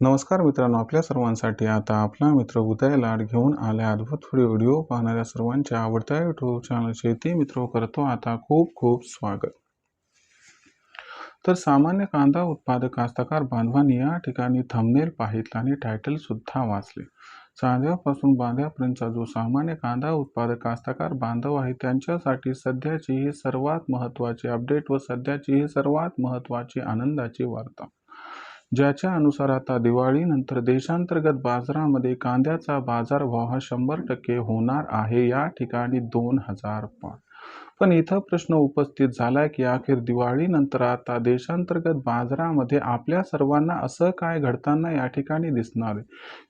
नमस्कार मित्रांनो आपल्या सर्वांसाठी आता आपला मित्र उदय लाड घेऊन आल्या अद्भुत व्हिडिओ पाहणाऱ्या सर्वांच्या आवडत्या युट्यूब चॅनल शेती मित्र करतो आता खूप खूप स्वागत. तर सामान्य कांदा उत्पादक कास्तकार बांधवांनी या ठिकाणी थंबनेल पाहितला आणि टायटल सुद्धा वाचले. चांद्यापासून बांध्यापर्यंतचा जो सामान्य कांदा उत्पादक कास्तकार बांधव आहे त्यांच्यासाठी सध्याची ही सर्वात महत्त्वाची अपडेट व सध्याची ही सर्वात महत्त्वाची आनंदाची वार्ता. ज्याच्या अनुसार आता दिवाळीनंतर देशांतर्गत बाजारामध्ये कांद्याचा बाजारभाव हा शंभर टक्के होणार आहे. या ठिकाणी दोन हजार पाच पण इथं प्रश्न उपस्थित झाला की अखेर दिवाळीनंतर आता देशांतर्गत बाजारामध्ये आपल्या सर्वांना असं काय घडताना या ठिकाणी दिसणार आहे?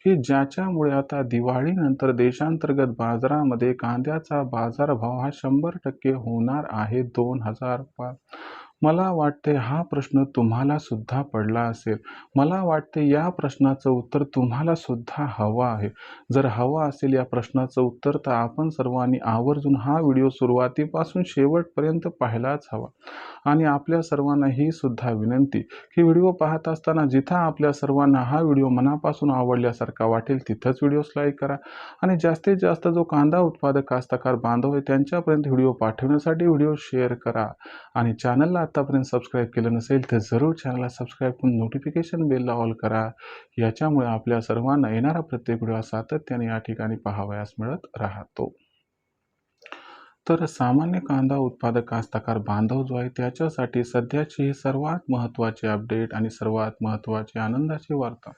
की ज्याच्यामुळे आता दिवाळीनंतर देशांतर्गत बाजारामध्ये कांद्याचा बाजारभाव हा शंभर टक्के होणार आहे? दोन हजार पाच मला वाटते हा प्रश्न तुम्हाला सुद्धा पडला असेल. मला वाटते या प्रश्नाचं उत्तर तुम्हाला सुद्धा हवं आहे. जर हवं असेल या प्रश्नाचं उत्तर तर आपण सर्वांनी आवर्जून हा व्हिडिओ सुरुवातीपासून शेवटपर्यंत पाहायलाच हवा. आणि आपल्या सर्वांना ही सुद्धा विनंती की व्हिडिओ पाहत असताना जिथं आपल्या सर्वांना हा व्हिडिओ मनापासून आवडल्यासारखा वाटेल तिथंच व्हिडिओस लाईक करा. आणि जास्तीत जास्त जो कांदा उत्पादक कास्तकार बांधव आहे त्यांच्यापर्यंत व्हिडिओ पाठवण्यासाठी व्हिडिओ शेअर करा. आणि चॅनलला आत्तापर्यंत सबस्क्राईब केलं नसेल तर जरूर चॅनलला सबस्क्राईब करून नोटिफिकेशन बेलला ऑल करा. याच्यामुळे आपल्या सर्वांना येणारा प्रत्येक व्हिडिओ सातत्याने या ठिकाणी पाहावयास मिळत राहतो. तर सामान्य कांदा उत्पादक कास्तकार बांधव जो आहे त्याच्यासाठी सध्याची ही सर्वात महत्त्वाची अपडेट आणि सर्वात महत्त्वाची आनंदाची वार्ता.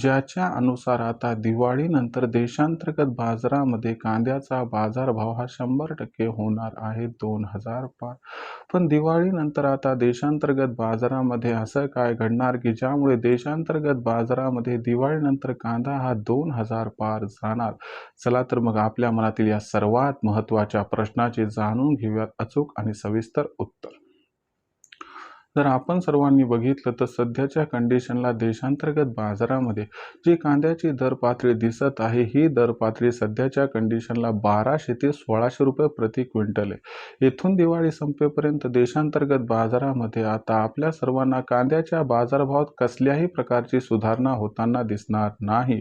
ज्याच्या अनुसार आता दिवाळीनंतर देशांतर्गत बाजारामध्ये कांद्याचा बाजारभाव हा शंभर टक्के होणार आहे दोन हजार पाच. पण दिवाळीनंतर आता देशांतर्गत बाजारामध्ये असं काय घडणार की ज्यामुळे देशांतर्गत बाजारामध्ये दिवाळीनंतर कांदा हा दोन हजार पार जाणार? चला तर मग आपल्या मनातील या सर्वात महत्त्वाच्या प्रश्न प्रश्नाचे जाणून घेऊयात. अचूक आणि सविस्तर उत्तर जर आपण सर्वांनी बघितलं तर सध्याच्या कंडिशनला देशांतर्गत बाजारामध्ये जी कांद्याची दर पातळी दिसत आहे ही दर पातळी सध्याच्या कंडिशनला बाराशे ते सोळाशे रुपये प्रति क्विंटल आहे. येथून दिवाळी संपेपर्यंत देशांतर्गत बाजारामध्ये आता आपल्या सर्वांना कांद्याच्या बाजारभावात कसल्याही प्रकारची सुधारणा होताना दिसणार नाही.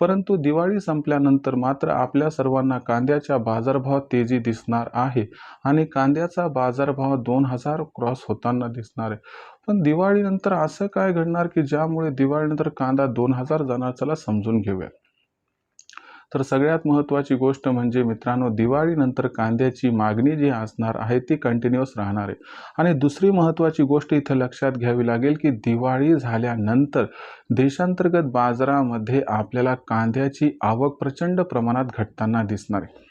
परंतु दिवाळी संपल्यानंतर मात्र आपल्या सर्वांना कांद्याच्या बाजारभावात तेजी दिसणार आहे आणि कांद्याचा बाजारभाव दोन हजार क्रॉस होताना दिसणार आहे. पण दिवाळीनंतर असं काय घडणार की ज्यामुळे दिवाळीनंतर कांदा दोन हजार जाणार चला समजून घेऊया. तर सगळ्यात महत्त्वाची गोष्ट म्हणजे मित्रांनो दिवाळीनंतर कांद्याची मागणी जी असणार आहे ती कंटिन्युअस राहणार आहे. आणि दुसरी महत्त्वाची गोष्ट इथं लक्षात घ्यावी लागेल की दिवाळी झाल्यानंतर देशांतर्गत बाजारामध्ये आपल्याला कांद्याची आवक प्रचंड प्रमाणात घटताना दिसणार आहे.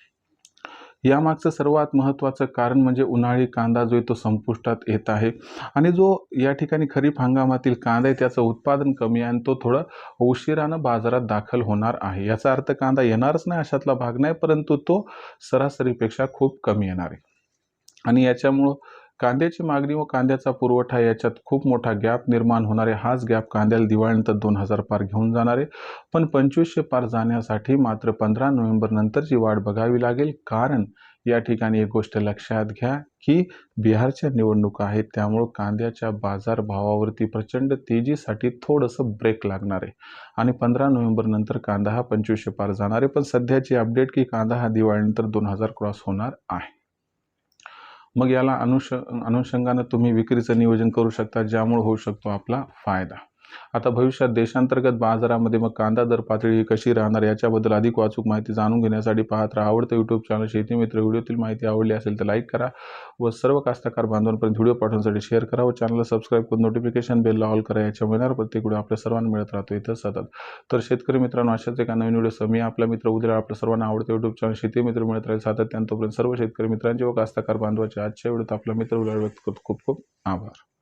यामागचं सर्वात महत्त्वाचं कारण म्हणजे उन्हाळी कांदा जो आहे तो संपुष्टात येत आहे. आणि जो या ठिकाणी खरीप हंगामातील कांदा आहे त्याचं उत्पादन कमी आहे आणि तो थोडं उशिरानं बाजारात दाखल होणार आहे. याचा अर्थ कांदा येणारच नाही अशातला भाग नाही परंतु तो सरासरीपेक्षा खूप कमी येणार आहे. आणि याच्यामुळं कांद्याची मागणी व कांद्याचा पुरवठा याच्यात खूप मोठा गॅप निर्माण होणार आहे हाच गॅप कांद्याला दिवाळीनंतर दोन हजार पार घेऊन जाणार. आहे पण पंचवीसशे पार जाण्यासाठी मात्र पंधरा नोव्हेंबर नंतरची वाट बघावी लागेल. कारण या ठिकाणी एक गोष्ट लक्षात घ्या की बिहारच्या निवडणुका आहेत त्यामुळं कांद्याच्या बाजारभावावरती प्रचंड तेजीसाठी थोडंसं ब्रेक लागणार आहे. आणि पंधरा नोव्हेंबर नंतर कांदा हा पंचवीसशे पार जाणार आहे. पण सध्याची अपडेट की कांदा हा दिवाळीनंतर दोन हजार क्रॉस होणार आहे. मग याला अनुष अनुषंगानं तुम्ही विक्रीचं नियोजन करू शकता ज्यामुळे होऊ शकतो आपला फायदा. आता भविष्यात देशांतर्गत बाजारामध्ये मग कांदा दर पातळी कशी राहणार याच्याबद्दल अधिक वाचूक माहिती जाणून घेण्यासाठी पाहत राहा. आवडतं यूट्यूब चॅनल शेतीमित्र व्हिडिओतील माहिती आवडली असेल तर लाईक करा व सर्व कास्तकार बांधवांपर्यंत व्हिडिओ पाठवण्यासाठी शेअर करा व चॅनलला सबस्क्राईब करून नोटिफिकेशन बेलला ऑल करा. याच्या मिळणार प्रत्येक व्हिडिओ आपल्या सर्वांना मिळत राहतो. इथं सतत. तर शेतकरी मित्रांनो अशाच एका नवीन व्हिडिओ मी आपला मित्र उद्या आपल्या सर्वांना आवडतं यूट्यूब चॅनल शेती मित्र मिळत राहील सातत्यानं. तोपर्यंत सर्व शेतकरी मित्रांचे व कास्तकार बांधवाचे आजच्या व्हिडिओत आपला मित्र व्यक्त करतो. खूप खूप आभार.